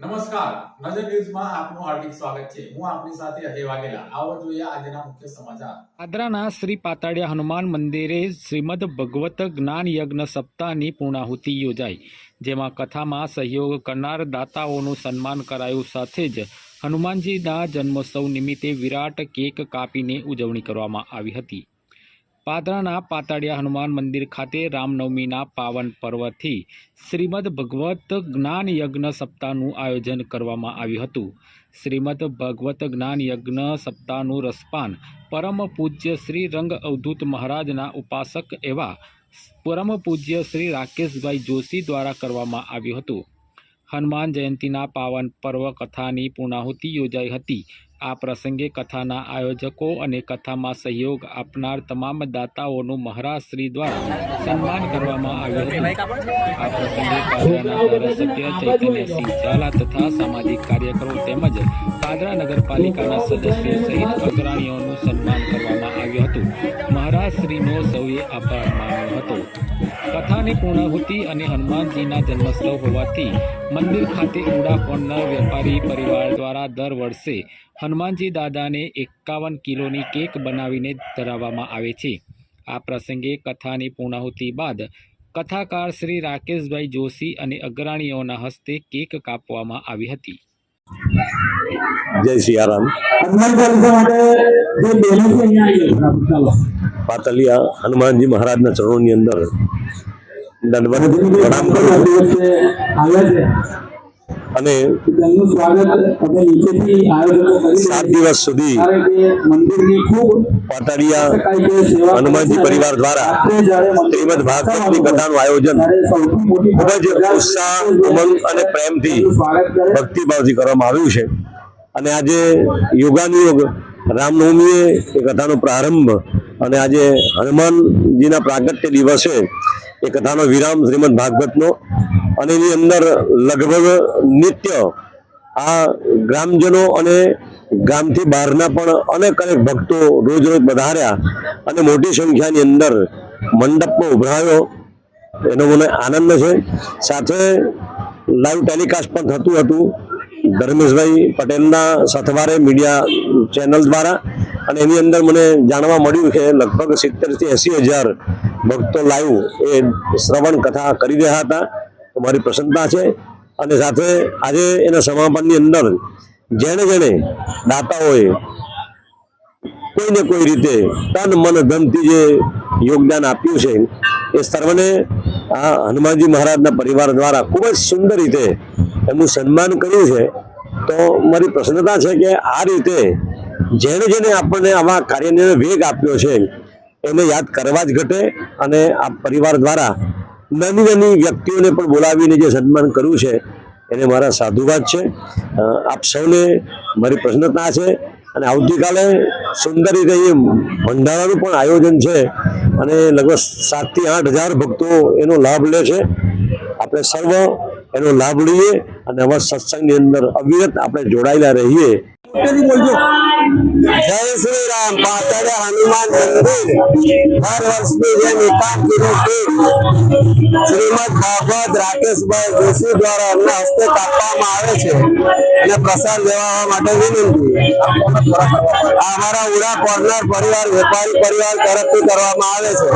નમસ્કાર. નજર ન્યૂઝમાં આપનું હાર્દિક સ્વાગત છે. હું આપની સાથે અજય વાઘેલા. આવો જોઈએ આજના મુખ્ય સમાચાર. આદરાના શ્રી પાતાળિયા હનુમાન મંદિરે શ્રીમદ ભગવત જ્ઞાન યજ્ઞ સપ્તાહની પૂર્ણાહુતિ યોજાઈ, જેમાં કથામાં સહયોગ કરનાર દાતાઓનું સન્માન કરાયું સાથે જ હનુમાનજીના જન્મોત્સવ નિમિત્તે વિરાટ કેક કાપીને ઉજવણી કરવામાં આવી હતી. પાદરાના પાતાળિયા હનુમાન મંદિર ખાતે રામનવમીના પાવન પર્વથી શ્રીમદ ભગવત જ્ઞાન યજ્ઞ સપ્તાહનું આયોજન કરવામાં આવ્યું હતું. શ્રીમદ ભગવત જ્ઞાન યજ્ઞ સપ્તાહનું રસપાન પરમ પૂજ્ય શ્રી રંગ અવધૂત મહારાજના ઉપાસક એવા પરમ પૂજ્ય શ્રી રાકેશભાઈ જોશી દ્વારા કરવામાં આવ્યું હતું. હનુમાન જયંતીના પાવન પર્વ કથાની પૂર્ણાહુતિ યોજાઈ હતી. આ પ્રસંગે કથાના આયોજકો અને કથામાં સહયોગ આપનાર તમામ દાતાઓનું મહારાજ શ્રી દ્વારા સન્માન કરવામાં આવ્યું હતું. આ પ્રસંગે પાદરાના ચૈતન્યસિંહ ઝાલા તથા સામાજિક કાર્યકરો તેમજ પાદરા નગરપાલિકાના સદસ્યો સહિત અગ્રણીઓનું સન્માન કરવામાં આવ્યું હતું. મહારાજ શ્રીનો સૌએ આભાર માન્યો કથાની પૂર્ણાહુતિ અને હનુમાનજીના જન્મોત્સવ હોવાથી મંદિર ખાતે ઉડા વેપારી પરિવાર દ્વારા દર વર્ષે હનુમાનજી દાદાને એકાવન કિલોની કેક બનાવીને ધરાવવામાં આવે છે. આ પ્રસંગે કથાની પૂર્ણાહુતિ બાદ કથાકાર શ્રી રાકેશભાઈ જોશી અને અગ્રણીઓના હસ્તે કેક કાપવામાં આવી હતી. જય સિયારામ પાતલિયા હનુમાનજી મહારાજના ચરણોની અંદર દંડવત અને સાત દિવસ સુધી હનુમાનજી પરિવાર દ્વારા શ્રીમદ ભાગવતની કથાનું આયોજન ખૂબ જ ઉત્સાહ ઉમંગ અને પ્રેમથી ભક્તિભાવથી કરવામાં આવ્યું છે. અને આજે યોગાનુયોગ રામનવમીએ એ કથાનો પ્રારંભ અને આજે હનુમાનજીના પ્રાગટ્ય દિવસે એ કથાનો વિરામ શ્રીમદ ભાગવતનો અને એની અંદર લગભગ નિત્ય આ ગ્રામજનો અને ગામથી બહારના પણ અનેક અનેક ભક્તો રોજ રોજ વધાર્યા અને મોટી સંખ્યાની અંદર મંડપમાં ઉભરાયો. એનો મને આનંદ છે. સાથે લાઈવ ટેલિકાસ્ટ પણ થતું હતું. ધર્મેશભાઈ પટેલના સથવારે મીડિયા ચેનલ દ્વારા અને એની અંદર મને જાણવા મળ્યું કે લગભગ સિત્તેરથી એંસી હજાર ભક્તો લાઈવ એ શ્રવણ કથા કરી રહ્યા હતા. મારી પ્રસન્નતા છે. અને સાથે આજે એના સમાપનની અંદર જેણે જેણે દાતાઓએ કોઈને કોઈ રીતે તન મન ધનથી જે યોગદાન આપ્યું છે, એ સર્વને આ હનુમાનજી મહારાજના પરિવાર દ્વારા ખૂબ જ સુંદર રીતે એમનું સન્માન કર્યું છે. તો મારી પ્રસન્નતા છે કે આ રીતે જેણે જેને આપણને આવા કાર્યને વેગ આપ્યો છે એને યાદ કરવા જ ઘટે અને આ પરિવાર દ્વારા નાની નાની વ્યક્તિઓને પણ બોલાવીને જે સન્માન કર્યું છે, એને મારા સાધુવાદ છે. આપ સૌને મારી પ્રસન્નતા છે અને આવતીકાલે સુંદર રીતે એ ભંડારાનું પણ આયોજન છે અને લગભગ સાતથી આઠ હજાર ભક્તો એનો લાભ લે છે. આપણે સર્વ એનો લાભ લઈએ અને અમારા સત્સંગની અંદર અવિરત આપણે જોડાયેલા રહીએ. જય શ્રી રામ પાતળિયા હનુમાન મંદિર. દર વર્ષની જેમ કિલો શ્રીમદ ભાગવત રાકેશભાઈ જોશી દ્વારા એમના હસ્તે કાપવામાં આવે છે અને પ્રસાદ લેવા માટે વિનંતી. અમારા ઉડા કોર્નર પરિવાર, વેપારી પરિવાર તરફથી કરવામાં આવે છે.